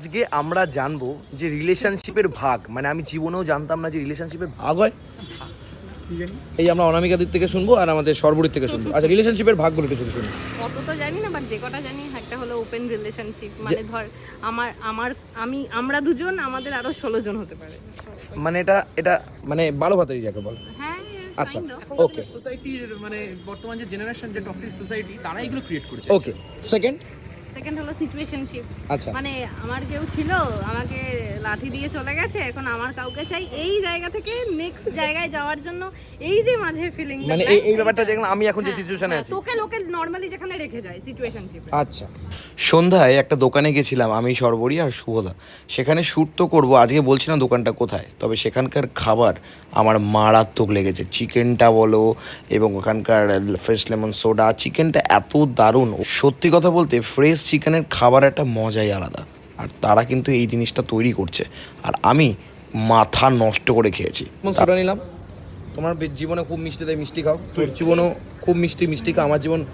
আজকে আমরা জানব যে রিলেশনশিপের ভাগ মানে আমি জীবনেও জানতাম না যে রিলেশনশিপের ভাগ হয়। এই আমরা অনামিকাদের থেকে শুনব আর আমাদের সর্বরীর থেকে শুনব। আচ্ছা রিলেশনশিপের ভাগগুলো একটু শুধু শুনি। অত তো জানি না বাট যে কটা জানি একটা হলো ওপেন রিলেশনশিপ মানে ধর আমার আমার আমি আমরা দুজন আমাদের আরও ষোলো জন হতে পারে। মানে এটা এটা মানে বারো ভাতারি যাকে বল। হ্যাঁ আচ্ছা ওকে সোসাইটির মানে বর্তমান যে জেনারেশন যে টক্সিক সোসাইটি তারা এগুলো ক্রিয়েট করেছে। ওকে সেকেন্ড সেকেন্ড হলো সিচুয়েশনশিপ আচ্ছা। মানে আমার কেউ ছিল আমাকে লাঠি দিয়ে চলে গেছে এখন আমার কাউকে চাই এই জায়গা থেকে নেক্সট জায়গায় যাওয়ার জন্য। এই যে মাঝে ফিলিং মানে এই এই ব্যাপারটা দেখলাম আমি এখন যে সিচুয়েশনে আছি। তোকে লোকে নর্মালি যেখানে রেখে যায় সিচুয়েশনশিপ আচ্ছা। সন্ধ্যায় একটা দোকানে গেছিলাম আমি সর্বরী আর শুভদা সেখানে শ্যুট তো করব আজকে বলছি না দোকানটা কোথায় তবে সেখানকার খাবার আমার মারাত্মক লেগেছে। চিকেনটা বলো এবং ওখানকার ফ্রেশ লেমন সোডা চিকেনটা এত দারুণ। সত্যি কথা বলতে ফ্রেশ চিকেনের খাবার একটা মজাই আলাদা। আর তারা কিন্তু এই জিনিসটা তৈরি করছে। আর আমি মাথা নষ্ট করে খেয়েছি। সোডা নিলাম? তোমার জীবনে খুব মিষ্টি তাই মিষ্টি খাও। তোর জীবনও খুব মিষ্টি মিষ্টি খাও আমার জীবন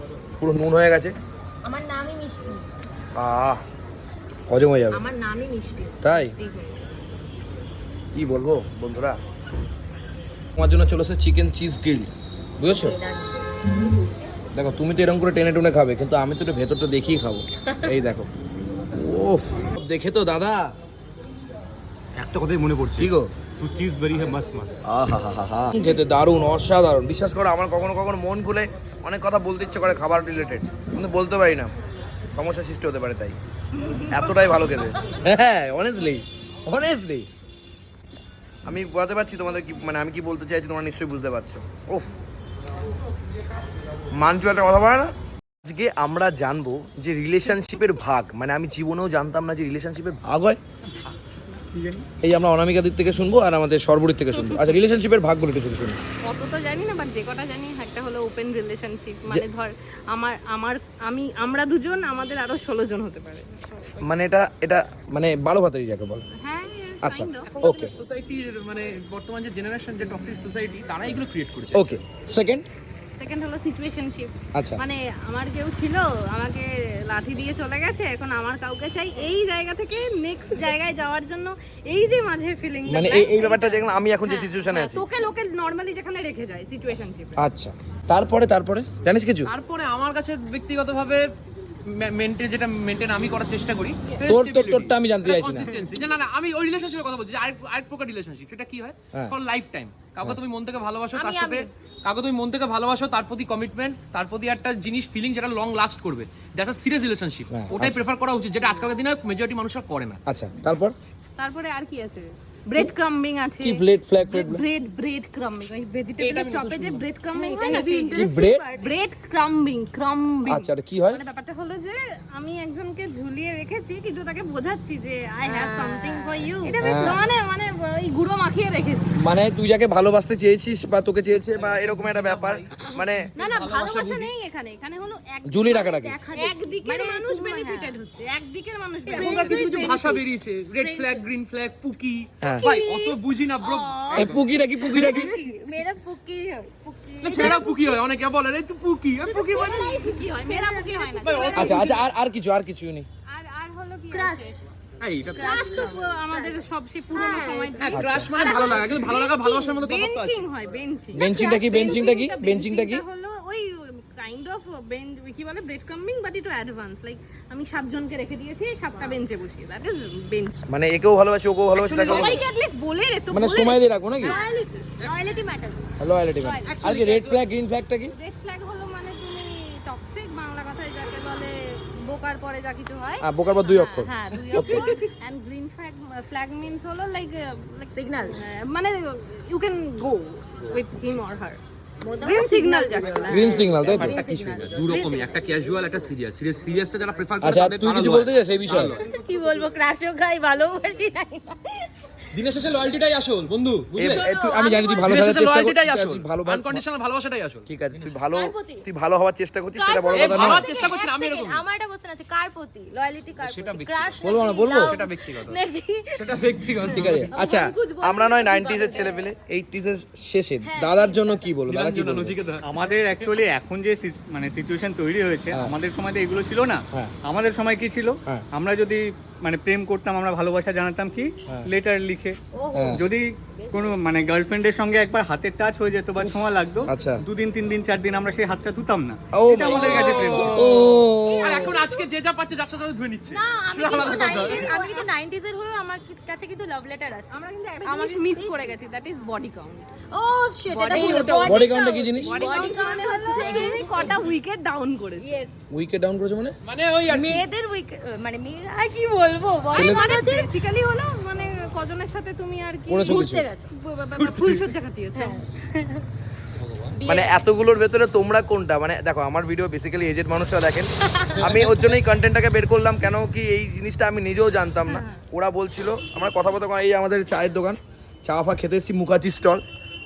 পুরো নুন হয়ে গেছে। আমার নামই মিষ্টি। আহ হজম হয়ে যাবে। আমার নামই মিষ্টি। তাই? কি বলব বন্ধুরা? তোমার জন্য চলে এসেছে চিকেন চিজ গ্রিল বুঝেছ? দেখো তুমি তো এরকম করে টেনে টুনে খাবে কিন্তু আমি তো একটু ভেতরটা দেখিয়ে খাব। এই দেখো। ও দেখে তো দাদা। একটা কথাই মনে পড়ছে। কি গো? তু চিজ বেরি হ্যাঁ মস্ত মস্ত খেতে দারুণ অসাধারণ। বিশ্বাস করো আমার কখনো কখনো মন খুলে অনেক কথা বলতে ইচ্ছে করে খাবার রিলেটেড কিন্তু বলতে পারি না। সমস্যা সৃষ্টি হতে পারে তাই। এতটাই ভালো খেতে। হ্যাঁ অনেস্টলি অনেস্টলি আমি বোঝাতে পারছি তোমাদের কি মানে আমি কি বলতে চাইছি তোমরা নিশ্চয়ই বুঝতে পারছ। ওফ মানচু একটা কথা বলে না? আজকে আমরা জানব যে রিলেশনশিপের ভাগ মানে আমি জীবনেও জানতাম না যে রিলেশনশিপের ভাগ হয়। এই আমরা অনামিকাদের থেকে শুনব আর আমাদের সর্বরীর থেকে শুনব। আচ্ছা রিলেশনশিপের ভাগগুলো একটু শুনি অত তো জানি না বাট যে কটা জানি একটা হলো ওপেন রিলেশনশিপ মানে ধর আমার আমার আমি আমরা দুজন আমাদের আরও ষোলো জন হতে পারে। মানে এটা এটা মানে বারো ভাতারি যাকে বল। আচ্ছা ওকে সোসাইটির মানে বর্তমান যে জেনারেশন যে টক্সিক সোসাইটি তারা এগুলো ক্রিয়েট করেছে। ওকে সেকেন্ড সেকেন্ড হলো সিচুয়েশনশিপ আচ্ছা। মানে আমার কেউ ছিল আমাকে লাঠি দিয়ে চলে গেছে এখন আমার কাউকে চাই এই জায়গা থেকে নেক্সট জায়গায় যাওয়ার জন্য। এই যে মাঝে ফিলিং মানে এই এই ব্যাপারটা দেখলাম আমি এখন যে সিচুয়েশনে আছি। তোকে লোকে নর্মালি যেখানে রেখে যায় সিচুয়েশনশিপ আচ্ছা তারপরে তারপরে? জানিস কিছু? তারপরে আমার কাছে ব্যক্তিগতভাবে মেনটেন যেটা মেনটেন আমি করার চেষ্টা করি তোর তোর তোরটা আমি জানতে চাইছি না। কনসিস্টেন্সি না না আমি ওই রিলেশনশিপের কথা বলছি যে আরেক আরেক প্রকার রিলেশনশিপ সেটা কি হয়? হ্যাঁ। ফর লাইফ টাইম কাউকে তুমি মন থেকে ভালোবাসো তার সাথে কাউকে তুমি মন থেকে ভালোবাসো তার প্রতি কমিটমেন্ট তার প্রতি একটা জিনিস ফিলিং যেটা লং লাস্ট করবে। দ্যাটস আ সিরিয়াস রিলেশনশিপ হ্যাঁ, ওটাই আচ্ছা। প্রেফার করা উচিত যেটা আজকালকার দিনে মেজরিটি মানুষরা করে না। আচ্ছা তারপর? তারপরে আর কি আছে? ব্রেড ক্রাম্বিং আছে। কি blade flag fled bread bread crumbing ওই ভেজিটেবল চপে যে ব্রেড ক্রাম্বিং হয় না। কি ব্রেড ব্রেড ক্রাম্বিং ক্রাম্বিং আচ্ছা আর কি হয়? মানে ব্যাপারটা হলো যে আমি একজনকে ঝুলিয়ে রেখেছি কিন্তু তাকে বোঝাচ্ছি যে I have something for you মানে মানে ওই গুঁড়ো মাখিয়ে রেখেছি। মানে তুই যাকে ভালোবাসতে চেয়েছিস বা তোকে চেয়েছে বা এরকম একটা ব্যাপার মানে না না ভালোবাসা নেই এখানে। এখানে হলো এক- জুলি রাখাটাকে একদিকের মানুষ বেনিফিটেড হচ্ছে একদিকের মানুষ এখনকার কিছু কিছু ভাষা বেরিয়েছে? Red flag green flag pookie. হ্যাঁ। ভাই অত বুঝি না ব্রো এই পুকি নাকি পুকি নাকি? মেরা পুকি হয় পুকি ছেড়া পুকি হয় অনেকে বলে রে তুই পুকি এ পুকি মানে পুকি হয় মেরা পুকি হয় না। আচ্ছা আচ্ছা আর আর কিছু আর কিছু নেই। আর আর হলো কি ক্রাশ মানে বেঞ্চিংটা কি বেঞ্চিংটা কি? বেঞ্চিংটা কি? হলো ওই কাইন্ড অফ বেঞ্চ কি বলে ব্রেড কামিং বাট একটু অ্যাডভান্স লাইক আমি সাতজনকে রেখে দিয়েছি সাতটা বেঞ্চে বসিয়ে দ্যাট ইজ বেঞ্চ মানে একেও ভালোবাসি ওকেও ভালোবাসি অ্যাটলিস্ট বলে রে তো মানে সময় দিয়ে রাখব নাকি? ম্যাটার আর কি রেড ফ্ল্যাগ গ্রিন ফ্ল্যাগটা কি? রেড ফ্ল্যাগ বোকার পরে যা কিছু হয়। আহ, বোকার পর দুই অক্ষর। হ্যাঁ দুই অক্ষর। And green flag flag means হলো লাইক লাইক সিগন্যাল মানে you can go with him or her green signal যাকে গ্রিন সিগন্যাল তাই তো? দু রকমই একটা ক্যাজুয়াল একটা সিরিয়াস সিরিয়াস সিরিয়াসটা যারা প্রেফার করে আচ্ছা তুই কিছু বলতে চাস এই বিষয়ে? কি বলব ক্রাশও খাই ভালোবাসি নাই। দিনের শেষে লয়্যালটিটাই আসল বন্ধু বুঝলে? আমি জানি তুই ভালো থাকার চেষ্টা লয়্যালটিটাই আসল। ভালো আনকন্ডিশনাল ভালোবাসাটাই আসল। ঠিক আছে তুই ভালো তুই ভালো হওয়ার চেষ্টা করছিস সেটা বড় কথা ভাবার নয় চেষ্টা করছি আমি এরকম। আমার একটা কোশ্চেন আছে কার প্রতি? কার প্রতি? ক্রাশ বলব না, বলব? সেটা ব্যক্তিগত। সেটা ব্যক্তিগত। ঠিক আছে আচ্ছা আমরা নয় নাইনটিজ এর ছেলে পেলে এইটিজ এর শেষে দাদার জন্য কি বলব দাদা কি বলব? আমাদের অ্যাকচুয়ালি এখন যে মানে সিচুয়েশন তৈরি হয়েছে হ্যাঁ। আমাদের সময় তো এগুলো ছিল না। হ্যাঁ। আমাদের সময় কি ছিল? হ্যাঁ। আমরা যদি মানে প্রেম করতাম আমরা ভালোবাসা জানাতাম কি? হ্যাঁ। লেটার লিখে। হ্যাঁ। যদি কোনো মানে গার্লফ্রেন্ডের সঙ্গে একবার হাতের টাচ হয়ে যেত বা ছোঁয়া লাগতো আচ্ছা। দুদিন তিন দিন চার দিন আমরা সেই হাতটা ধুতাম না। এটা আমাদের কাছে প্রেম। আর এখন আজকে যে যা পাচ্ছে যার সাথে ধুয়ে নিচ্ছে। না আমি কিন্তু 90s আমি কিন্তু 90s এর হয়েও আমার কাছে কিন্তু লাভ লেটার আছে। আমরা কিন্তু আমাকে মিস করে গেছি that is body count oh shit এটা Body ভুল count. বডি কাউন্টটা কি জিনিস বডি কাউন্ট হচ্ছে কটা উইকেট ডাউন করেছ। উইকেট ডাউন করেছে মানে? মানে ওই মেয়েদের উইক মানে মেয়েরা কি বলব? মানে বেসিক্যালি হলো মানে কজনের সাথে তুমি আর কি ঘুরতে গেছো। ফুল সজ্জা কাটিয়েছো। মানে এতগুলোর ভেতরে তোমরা কোনটা? মানে দেখো আমার ভিডিও বেসিক্যালি এজেড মানুষরা দেখেন। আমি ওর জন্যই কন্টেন্টটাকে বের করলাম কেন কি এই জিনিসটা আমি নিজেও জানতাম না। ওরা বলছিল আমরা কথা বলতে এই আমাদের চায়ের দোকান। চা ফা খেতে এসেছি মুখাচি স্টল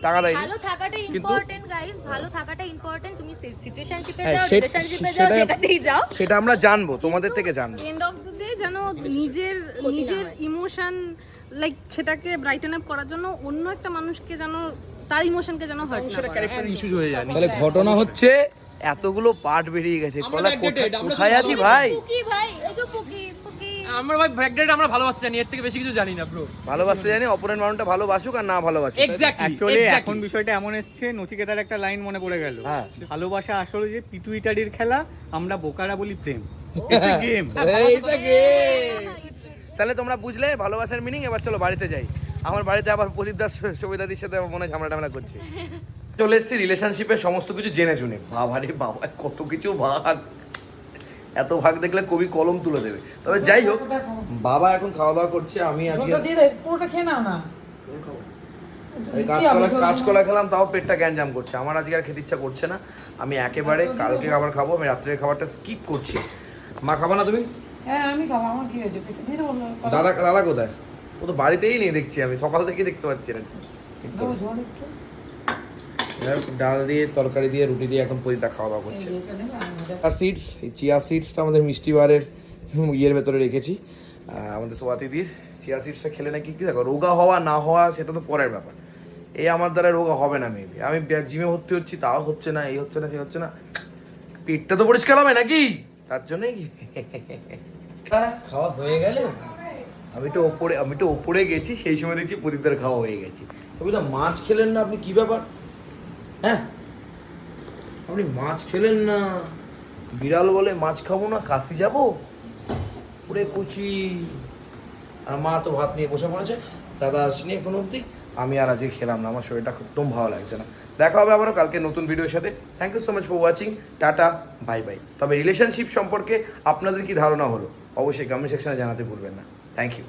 টাকা দেয়নি। ভালো থাকাটা ইম্পর্টেন্ট গাইস ভালো থাকাটা ইম্পর্টেন্ট তুমি সিচুয়েশনশিপে হ্যাঁ, যাও রিলেশনশিপে যাও যেটাতেই যাও। সেটা আমরা জানব তোমাদের থেকে জানব। এন্ড অফ দ্য ডে যেন নিজের নিজের ইমোশন লাইক সেটাকে ব্রাইটেন আপ করার জন্য অন্য একটা মানুষকে যেন তার ইমোশনকে যেন হার্ট না সেটা ক্যারেক্টার ইস্যুস হয়ে যায়। তাহলে ঘটনা হচ্ছে এতগুলো পার্ট বেরিয়ে গেছে। কলা কোথায়- আছি ভাই? পুকি ভাই। এই যে আমরা ভাই ব্র্যাকডেট আমরা ভালোবাসতে জানি এর থেকে বেশি কিছু জানি না ব্রো ভালোবাসতে জানি অপরের মানুষটা ভালোবাসুক আর না ভালোবাসুক। এক্স্যাক্টলি এখন বিষয়টা এমন এসছে নচিকেতার একটা লাইন মনে পড়ে গেল। হ্যাঁ। ভালোবাসা আসলে যে পিটুইটারির খেলা আমরা বোকারা বলি প্রেম। গেম এইটা game। তাহলে তোমরা বুঝলে ভালোবাসার মিনিং এবার চলো বাড়িতে যাই। আমার বাড়িতে আবার প্রদীপ দাস সবিতাদির সাথে আমার মনে হয় ঝামেলা টামেলা করছে। চলে এসেছি রিলেশনশিপের সমস্ত কিছু জেনে শুনে বাবা রে বাবা কত কিছু ভাগ। এত ভাগ দেখলে কবি কলম তুলে দেবে। তবে যাই হোক বাবা এখন খাওয়া দাওয়া করছে আমি আজকে পুরোটা খেয়ে নাও না। কাঁচকলা কাঁচকলা খেলাম তাও পেটটা গ্যাঞ্জাম করছে। আমার আজকে আর খেতে ইচ্ছা করছে না। আমি একেবারে কালকে খাবার খাব আমি রাত্রের খাবারটা স্কিপ করছি। মা খাবা না তুমি? হ্যাঁ আমি খাব আমার কি হয়েছে? দাদা দাদা কোথায়? ও তো বাড়িতেই নেই দেখছি আমি। সকাল থেকে দেখতে পাচ্ছি না দেবো ঝোল একটু যাই হোক, ডাল দিয়ে, তরকারি দিয়ে, রুটি দিয়ে এখন পরিতা খাওয়া দাওয়া করছে। আর সিডস এই চিয়া সিডসটা আমাদের মিষ্টি বারের ইয়ের ভেতরে রেখেছি। আমাদের সোয়াতিদির চিয়া সিডসটা খেলে নাকি কি দেখো, রোগা হওয়া না হওয়া সেটা তো পরের ব্যাপার। এই আমার দ্বারা রোগা হবে না মেবি আমি জিমে ভর্তি হচ্ছি তাও হচ্ছে না, এই হচ্ছে না সে হচ্ছে না। পেটটা তো পরিষ্কার হবে নাকি? তার জন্যই কি? খাওয়া হয়ে গেলে আমি তো ওপরে, আমি তো ওপরে গেছি, সেই সময় দেখছি প্রদীপদার খাওয়া হয়ে গেছে। তবে তো মাছ খেলেন না আপনি? কি ব্যাপার? হ্যাঁ? আপনি মাছ খেলেন না। বিড়াল বলে মাছ খাব না, কাশি যাব? ওরে কুচি। আর মা তো ভাত নিয়ে বসে পড়েছে, দাদা আসেনি এখন অবধি। আমি আর আজকে খেলাম না, আমার শরীরটা একদম ভালো লাগছে না। দেখা হবে আবারও কালকে নতুন ভিডিওর সাথে। Thank you so much for watching tata bye bye তবে রিলেশনশিপ সম্পর্কে আপনাদের কি ধারণা হলো? অবশ্যই কমেন্ট সেকশনে জানাতে ভুলবেন না। Thank you